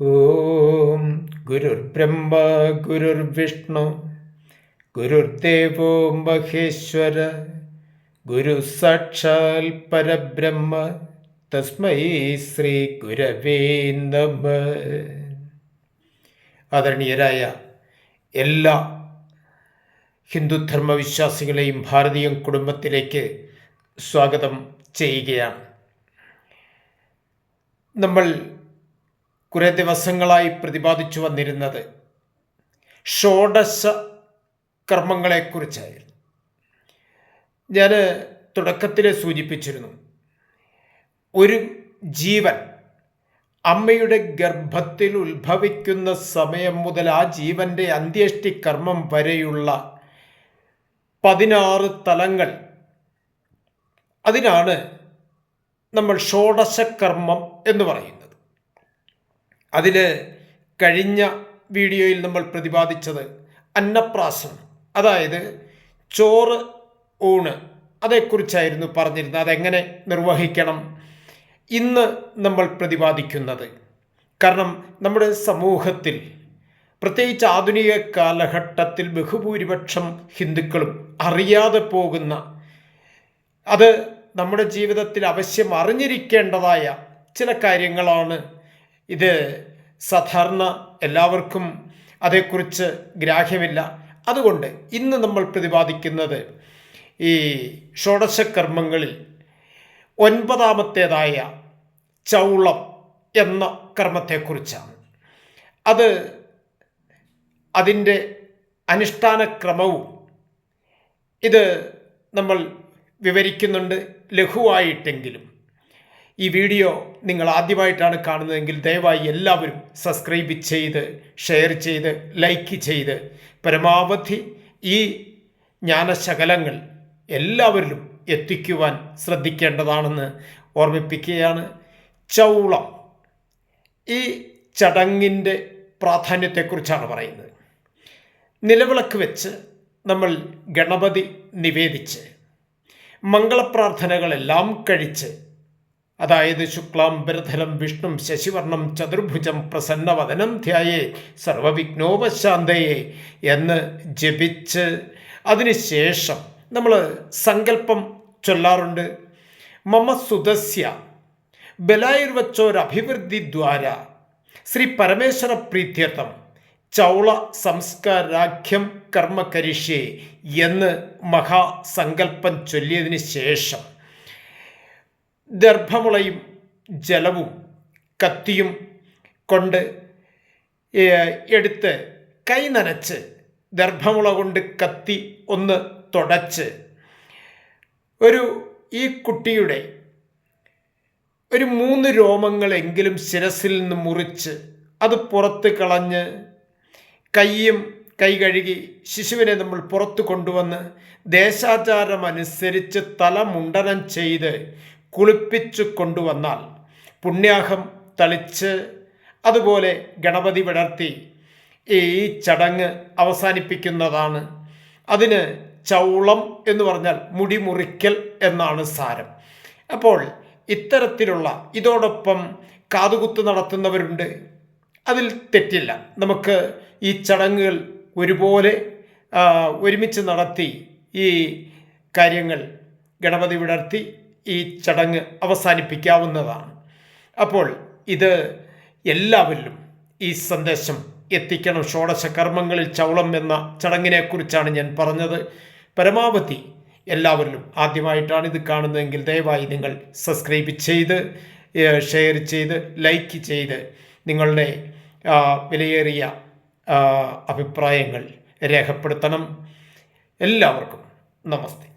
ഓം ഗുരുർബ്രഹ്മ ഗുരുർവിഷ്ണു ഗുരുദേവോ മഹേശ്വര ഗുരു സാക്ഷാൽ പരബ്രഹ്മ തസ്മൈ ശ്രീ ഗുരവേ നമ. ആദരണീയരായ എല്ലാ ഹിന്ദുധർമ്മ വിശ്വാസികളെയും ഭാരതീയ കുടുംബത്തിലേക്ക് സ്വാഗതം ചെയ്യുകയാണ്. നമ്മൾ കുറേ ദിവസങ്ങളായി പ്രതിപാദിച്ചു വന്നിരുന്നത്. ഷോഡശ കർമ്മങ്ങളെക്കുറിച്ചായിരുന്നു. ഞാൻ തുടക്കത്തിൽ സൂചിപ്പിച്ചിരുന്നു. ഒരു ജീവൻ അമ്മയുടെ ഗർഭത്തിൽ ഉത്ഭവിക്കുന്ന സമയം മുതൽ ആ ജീവന്റെ അന്ത്യേഷ്ടി കർമ്മം വരെയുള്ള പതിനാറ് തലങ്ങൾ. അതിനാണ് നമ്മൾ ഷോഡശകർമ്മം എന്ന് പറയുന്നത്. അതിൽ കഴിഞ്ഞ വീഡിയോയിൽ നമ്മൾ പ്രതിപാദിച്ചത് അന്നപ്രാസം അതായത് ചോറ് ഊണ്. അതേക്കുറിച്ചായിരുന്നു പറഞ്ഞിരുന്നത്. അതെങ്ങനെ നിർവഹിക്കണം ഇന്ന് നമ്മൾ പ്രതിപാദിക്കുന്നത്. കാരണം നമ്മുടെ സമൂഹത്തിൽ പ്രത്യേകിച്ച് ആധുനിക കാലഘട്ടത്തിൽ ബഹുഭൂരിപക്ഷം ഹിന്ദുക്കളും അറിയാതെ പോകുന്ന അത് നമ്മുടെ ജീവിതത്തിൽ അവശ്യം അറിഞ്ഞിരിക്കേണ്ടതായ ചില കാര്യങ്ങളാണ് ഇത് സാധാരണ എല്ലാവർക്കും അതേക്കുറിച്ച് ഗ്രാഹ്യമില്ല. അതുകൊണ്ട് ഇന്ന് നമ്മൾ പ്രതിപാദിക്കുന്നത് ഈ ഷോഡശകർമ്മങ്ങളിൽ ഒൻപതാമത്തേതായ ചൗളം എന്ന കർമ്മത്തെക്കുറിച്ചാണ്. അത് അതിന്റെ അനുഷ്ഠാന ക്രമവും ഇത് നമ്മൾ വിവരിക്കുന്നുണ്ട് ലഘുവായിട്ടെങ്കിലും. ഈ വീഡിയോ നിങ്ങൾ ആദ്യമായിട്ടാണ് കാണുന്നതെങ്കിൽ ദയവായി എല്ലാവരും സബ്സ്ക്രൈബ് ചെയ്ത് ഷെയർ ചെയ്ത് ലൈക്ക് ചെയ്ത്. പരമാവധി ഈ ജ്ഞാനശകലങ്ങൾ എല്ലാവരിലും എത്തിക്കുവാൻ ശ്രദ്ധിക്കേണ്ടതാണെന്ന് ഓർമ്മിപ്പിക്കുകയാണ് ചൗളം. ഈ ചടങ്ങിന്റെ പ്രാധാന്യത്തെക്കുറിച്ചാണ് പറയുന്നത്. നിലവിളക്ക് വെച്ച് നമ്മൾ ഗണപതി നിവേദിച്ച് മംഗളപ്രാർത്ഥനകളെല്ലാം കഴിച്ച് അതായത് ശുക്ലാം ബരധരം വിഷ്ണു ശശിവർണം ചതുർഭുജം പ്രസന്നവദനം ധ്യായേ സർവവിഘ്നോപശാന്തയെ എന്ന് ജപിച്ച് അതിനുശേഷം നമ്മൾ സങ്കല്പം ചൊല്ലാറുണ്ട്. മമ സുതസ്യ ബലായുർവച്ചോരഭിവൃദ്ധി ദ്വാര ശ്രീ പരമേശ്വര പ്രീത്യർത്ഥം ചൗള സംസ്കാരാഖ്യം കർമ്മ കരിഷ്യേ എന്ന് മഹാസങ്കല്പം ചൊല്ലിയതിന് ശേഷം ദർഭമുളയും ജലവും കത്തിയും കൊണ്ട് എടുത്ത് കൈ നനച്ച് ദർഭമുള കൊണ്ട് കത്തി ഒന്ന് തുടച്ച്. ഒരു ഈ കുട്ടിയുടെ ഒരു മൂന്ന് രോമങ്ങളെങ്കിലും ശിരസിൽ നിന്ന് മുറിച്ച് അത് പുറത്ത് കളഞ്ഞ് കൈയും കൈ കഴുകി ശിശുവിനെ നമ്മൾ പുറത്ത് കൊണ്ടുവന്ന് ദേശാചാരമനുസരിച്ച് തല മുണ്ടനം ചെയ്ത് കുളിപ്പിച്ചു കൊണ്ടുവന്നാൽ പുണ്യാഹം തളിച്ച് അതുപോലെ ഗണപതി വിടർത്തി ഈ ചടങ്ങ് അവസാനിപ്പിക്കുന്നതാണ്. അതിന് ചൗളം എന്ന് പറഞ്ഞാൽ മുടി മുറിക്കൽ എന്നാണ് സാരം. അപ്പോൾ ഇത്തരത്തിലുള്ള ഇതോടൊപ്പം കാതുകുത്ത് നടത്തുന്നവരുണ്ട്. അതിൽ തെറ്റില്ല. നമുക്ക് ഈ ചടങ്ങുകൾ ഒരുപോലെ ഒരുമിച്ച് നടത്തി ഈ കാര്യങ്ങൾ ഗണപതി വിടർത്തി ഈ ചടങ്ങ് അവസാനിപ്പിക്കാവുന്നതാണ്. അപ്പോൾ ഇത് എല്ലാവരിലും ഈ സന്ദേശം എത്തിക്കണം. ഷോഡശ കർമ്മങ്ങളിൽ ചവളം എന്ന ചടങ്ങിനെക്കുറിച്ചാണ് ഞാൻ പറഞ്ഞത്. പരമാവധി എല്ലാവരിലും ആദ്യമായിട്ടാണ് ഇത് കാണുന്നതെങ്കിൽ ദയവായി നിങ്ങൾ സബ്സ്ക്രൈബ് ചെയ്ത് ഷെയർ ചെയ്ത് ലൈക്ക് ചെയ്ത് നിങ്ങളുടെ വിലയേറിയ അഭിപ്രായങ്ങൾ രേഖപ്പെടുത്തണം. എല്ലാവർക്കും നമസ്തേ.